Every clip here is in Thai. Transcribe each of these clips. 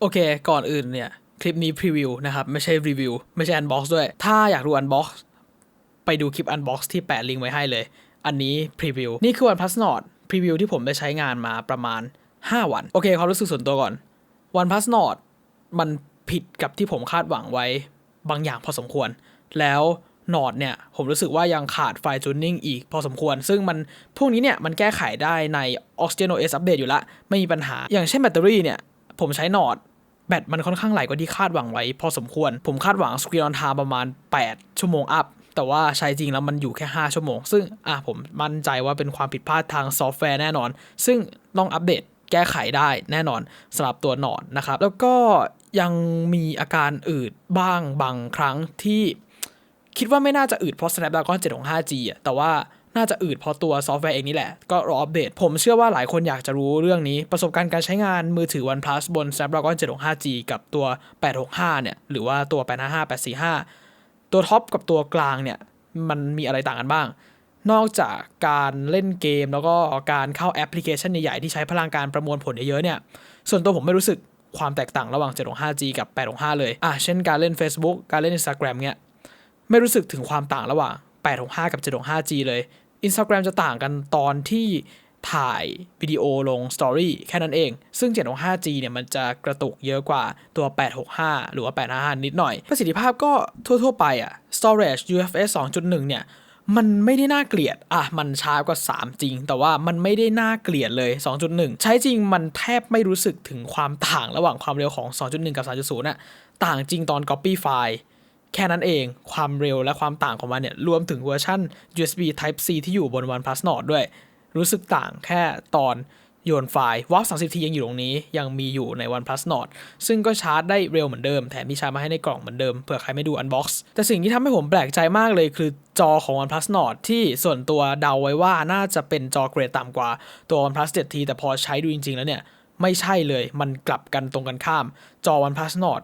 โอเค ก่อนอื่นเนี่ย คลิปนี้พรีวิวนะครับ ไม่ใช่รีวิว ไม่ใช่อันบ็อกซ์ด้วย ถ้าอยากดูอันบ็อกซ์ไปดูคลิปอันบ็อกซ์ที่แปะลิงก์ไว้ให้เลย อันนี้พรีวิว นี่คือ OnePlus Nord พรีวิวที่ผมได้ใช้งานมาประมาณ 5 วัน โอเคความรู้สึกส่วนตัวก่อน OnePlus Nord มันผิดกับที่ผมคาดหวังไว้บางอย่างพอสมควร แล้วนอดเนี่ย ผมรู้สึกว่ายังขาดไฟจูนนิ่งอีกพอสมควร ซึ่งมัน พวกนี้เนี่ย มันแก้ไขได้ใน Oxygen OS Update อยู่ละ ไม่มีปัญหา อย่างเช่นแบตเตอรี่เนี่ย ผมใช้นอด แบตมันค่อนข้างไหลกว่าที่คาดหวังไว้ พอสมควร ผมคาดหวังสกรีนออนไทม์ประมาณ 8 ชั่วโมงอัพ แต่ว่าใช้จริงแล้วมันอยู่แค่ 5 ชั่วโมง ซึ่งอะผมมั่นใจว่าเป็นความผิดพลาดทางซอฟต์แวร์แน่นอน ซึ่งต้องอัปเดตแก้ไขได้แน่นอนสำหรับตัวหนอนนะครับ แล้วก็ยังมีอาการอืดบ้างบางครั้งที่คิดว่าไม่น่าจะอืดเพราะ Snapdragon 765G อะแต่ว่า น่าจะอืดเพราะตัวซอฟต์แวร์เองนี่แหละ ก็รออัปเดต ผมเชื่อว่าหลายคนอยากจะรู้เรื่องนี้ ประสบการณ์การใช้งานมือถือ OnePlus บน Snapdragon 765G กับตัว 865 เนี่ย หรือว่าตัว 855 845 ตัวท็อปกับตัวกลางเนี่ย มันมีอะไรต่างกันบ้าง นอกจากการเล่นเกม แล้วก็การเข้าแอปพลิเคชันใหญ่ๆที่ใช้พลังการประมวลผลเยอะๆเนี่ย ส่วนตัวผมไม่รู้สึกความแตกต่างระหว่าง 765G กับ 865 เลย อะ เช่นการเล่น Facebook การเล่น Instagram เนี่ย ไม่รู้สึกถึงความต่างระหว่าง 865 กับ 765G เลย Instagram จะต่างกันตอนที่ถ่ายวิดีโอลง Story แค่นั้นเอง ซึ่ง 765G เนี่ยมันจะกระตุกเยอะกว่าตัว 865 หรือว่า 855 นิดหน่อย ประสิทธิภาพก็ทั่ว ๆ ไปอะ Storage UFS 2.1 เนี่ย มันไม่ได้น่าเกลียด อะ มันช้ากว่า 3 จริง แต่ว่ามันไม่ได้น่าเกลียดเลย 2.1 ใช้จริงมันแทบไม่รู้สึกถึงความต่างระหว่างความเร็วของ 2.1 กับ 3.0น่ะ ต่างจริงตอน Copy ไฟล์ แค่นั้นเองความเร็วและความต่างของมันเนี่ย รวมถึงเวอร์ชัน USB Type C ที่อยู่บน OnePlus Nord ด้วย รู้สึกต่างแค่ตอนโยนไฟล์ WAP 30T ยังอยู่ตรงนี้ ยังมีอยู่ใน OnePlus Nord ซึ่งก็ชาร์จได้เร็วเหมือนเดิม แถมมีชาร์จมาให้ในกล่องเหมือนเดิม เผื่อใครไม่ดู Unbox แต่สิ่งที่ทำให้ผมแปลกใจมากเลยคือจอของ OnePlus Nord ที่ส่วนตัวเดาไว้ว่าน่าจะเป็นจอเกรดต่ำกว่าตัว OnePlus 7T แต่พอใช้ดูจริงๆ แล้วเนี่ย ไม่ใช่เลย มันกลับกันตรงกันข้าม จอ OnePlus Nord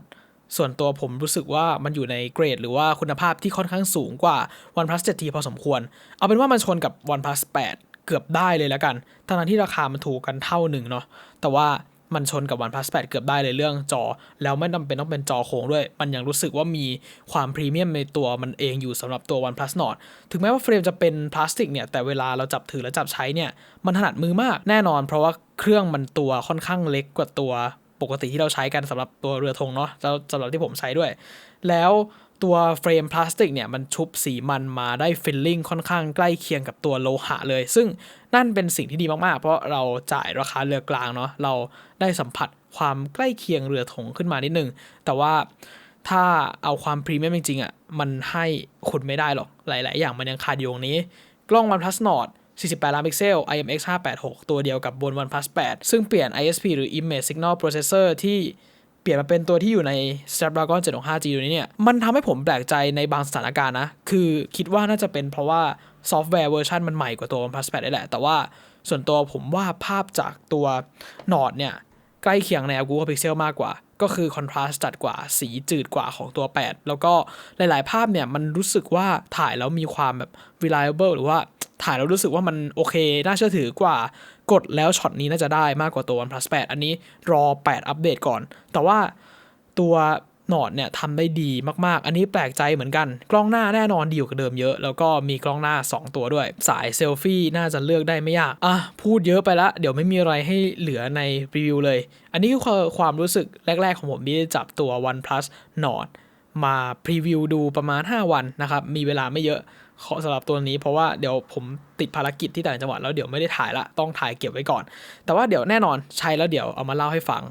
ส่วนตัวผมรู้สึกว่ามันอยู่ในเกรด หรือว่าคุณภาพที่ค่อนข้างสูงกว่า OnePlus 7T พอสมควร เอาเป็นว่ามันชนกับ OnePlus 8 เกือบได้เลยแล้วกันทั้งที่ราคามันถูกกันเท่าหนึ่งเนาะ แต่ว่ามันชนกับ OnePlus 8 เกือบได้เลยเรื่องจอ แล้วไม่จำเป็นต้องเป็นจอโค้งด้วย มันยังรู้สึกว่ามีความพรีเมียมในตัวมันเองอยู่สำหรับตัว OnePlus Nord ถึงแม้ว่าเฟรมจะเป็นพลาสติกเนี่ย แต่เวลาเราจับถือและจับใช้เนี่ย มันถนัดมือมากแน่นอน เพราะว่าเครื่องมันตัวค่อนข้างเล็กกว่าตัว ปกติที่เราใช้กันสำหรับตัวเรือธงเนาะสำหรับที่ผมใช้ด้วย แล้วตัวเฟรมพลาสติกเนี่ยมันชุบสีมันมาได้ฟิลลิ่งค่อนข้างใกล้เคียงกับตัวโลหะเลย ซึ่งนั่นเป็นสิ่งที่ดีมากๆ เพราะเราจ่ายราคาเรือกลางเนาะเราได้สัมผัสความใกล้เคียงเรือธงขึ้นมานิดนึง แต่ว่าถ้าเอาความพรีเมียมจริงๆอะ่ะมันให้คุณไม่ได้หรอกหลาย ๆ อย่างมันยังขาดอยู่ตรงนี้ กล้อง OnePlus Nord 48 ล้านพิกเซล IMX 586 ตัวเดียวกับบน OnePlus 8 ซึ่งเปลี่ยน ISP หรือ Image Signal Processor ที่เปลี่ยนมาเป็นตัวที่อยู่ใน Snapdragon 765G ตัวนี้เนี่ย มันทำให้ผมแปลกใจในบางสถานการณ์นะ คือคิดว่าน่าจะเป็นเพราะว่าซอฟต์แวร์เวอร์ชันมันใหม่กว่าตัว OnePlus 8ได้แหละ แต่ว่าส่วนตัวผมว่าภาพจากตัว Nord เนี่ย ใกล้เคียงแนว Google Pixel มากกว่า ก็คือคอนทราสต์จัดกว่าสีจืดกว่าของตัว 8 แล้วก็หลาย ๆ ภาพเนี่ยมันรู้สึกว่าถ่ายแล้วมีความแบบ reliable หรือว่าถ่ายแล้วรู้สึกว่ามันโอเค น่าเชื่อถือกว่ากดแล้วช็อตนี้น่าจะได้มากกว่าตัว OnePlus 8 อันนี้รอ 8 อัปเดตก่อน แต่ว่าตัว หนอดเนี่ยทำได้ดีมากๆ อันนี้แปลกใจเหมือนกัน กล้องหน้าแน่นอนดีกว่าเดิมเยอะ แล้วก็มีกล้องหน้า 2 ตัวด้วย สายเซลฟี่น่าจะเลือกได้ไม่ยาก อะ พูดเยอะไปละ เดี๋ยวไม่มีอะไรให้เหลือในรีวิวเลย อันนี้คือความรู้สึกแรก ๆ ของผมที่จับตัว OnePlus Nord มาพรีวิวดูประมาณ 5 วันนะครับ มีเวลาไม่เยอะขอสำหรับตัวนี้เพราะว่าเดี๋ยวผมติดภารกิจที่ต่างจังหวัดแล้วเดี๋ยวไม่ได้ถ่ายละ ต้องถ่ายเก็บไว้ก่อน แต่ว่าเดี๋ยวแน่นอนใช้แล้วเดี๋ยวเอามาเล่าให้ฟัง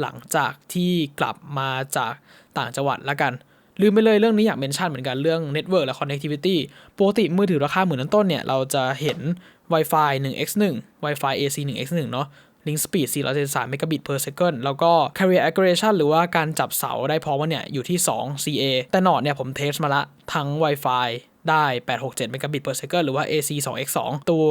หลังจากที่กลับมาจากต่างจังหวัดละกันลืมไปเลยเรื่องนี้อยากเมนชั่นเหมือนกันเรื่อง Network และ Connectivity ปกติมือถือราคาหมื่นต้นเนี่ย เราจะเห็น Wi-Fi 1x1 Wi-Fi AC 1x1 เนาะ Link Speed 473 Megabit per second แล้วก็ Carrier Aggregation หรือว่าการจับเสาได้พร้อมกันเนี่ย อยู่ที่ 2 CA แต่หนอดเนี่ยผมเทสมาละ ทั้ง Wi-Fi ได้ 867 megabit per second หรือว่า AC 2x2 ตัว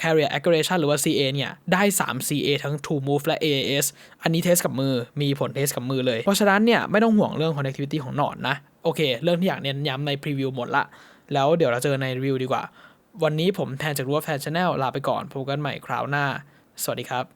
carrier aggregation หรือว่า CA เนี่ย ได้ 3 CA ทั้ง True Move และ AAS อันนี้เทสกับมือ มีผลเทสกับมือเลย เพราะฉะนั้นเนี่ย ไม่ต้องห่วงเรื่อง connectivity ของหนอนนะ โอเค เรื่องที่อยากเน้นย้ำในพรีวิวหมดละ แล้วเดี๋ยวเราเจอในรีวิวดีกว่า วันนี้ผมแทนจากรู้ว่าแฟนชาแนลลาไปก่อนพบกันใหม่คราวหน้า สวัสดีครับ